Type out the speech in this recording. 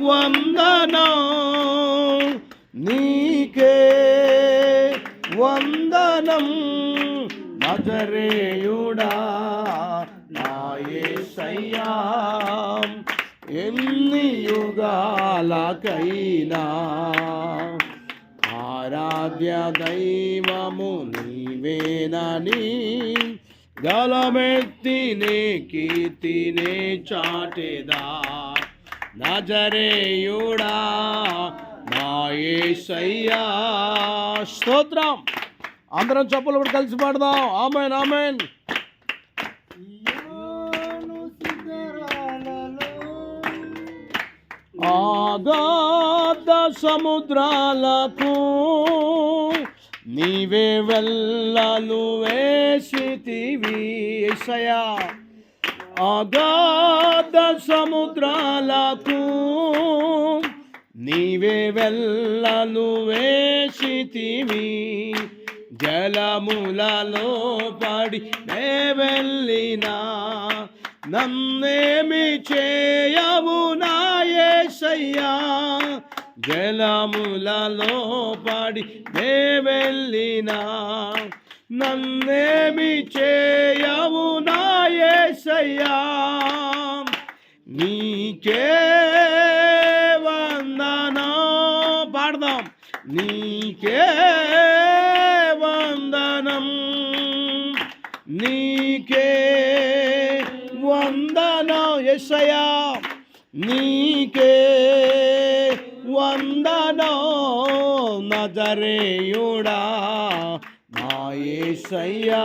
వందనం. నీకే వందనం. నజరేయుడా నాయసయ్యా ఎన్ని యుగాలకైనా ఆరాధ్య దైవము నీవేనని గలమెత్తినే కీర్తినే చాటెదా. నజరేయుడా నాయసయ్యా స్తోత్రం. అందరం చెప్పులు కూడా కలిసి పాడదాం. Amen amen. ఆగాధ సముద్రాలకు నీవే వెళ్ళలు వేసితివి ఏసయా అగాధ సముద్రాలకు నీవే వెళ్ళలు వేసితివి జలములలో పడి నే వెళ్ళినా నన్నేమి చేయవు నాయసయ్యా జలములలో పడి నే వెళ్ళినా నన్నేమి చే నీకే వందనా పాడదాం. నీకే వందనం. నీకే వందనం ఎస్సయా నీకే వందనం నజరేయుడా. నా యేసయ్యా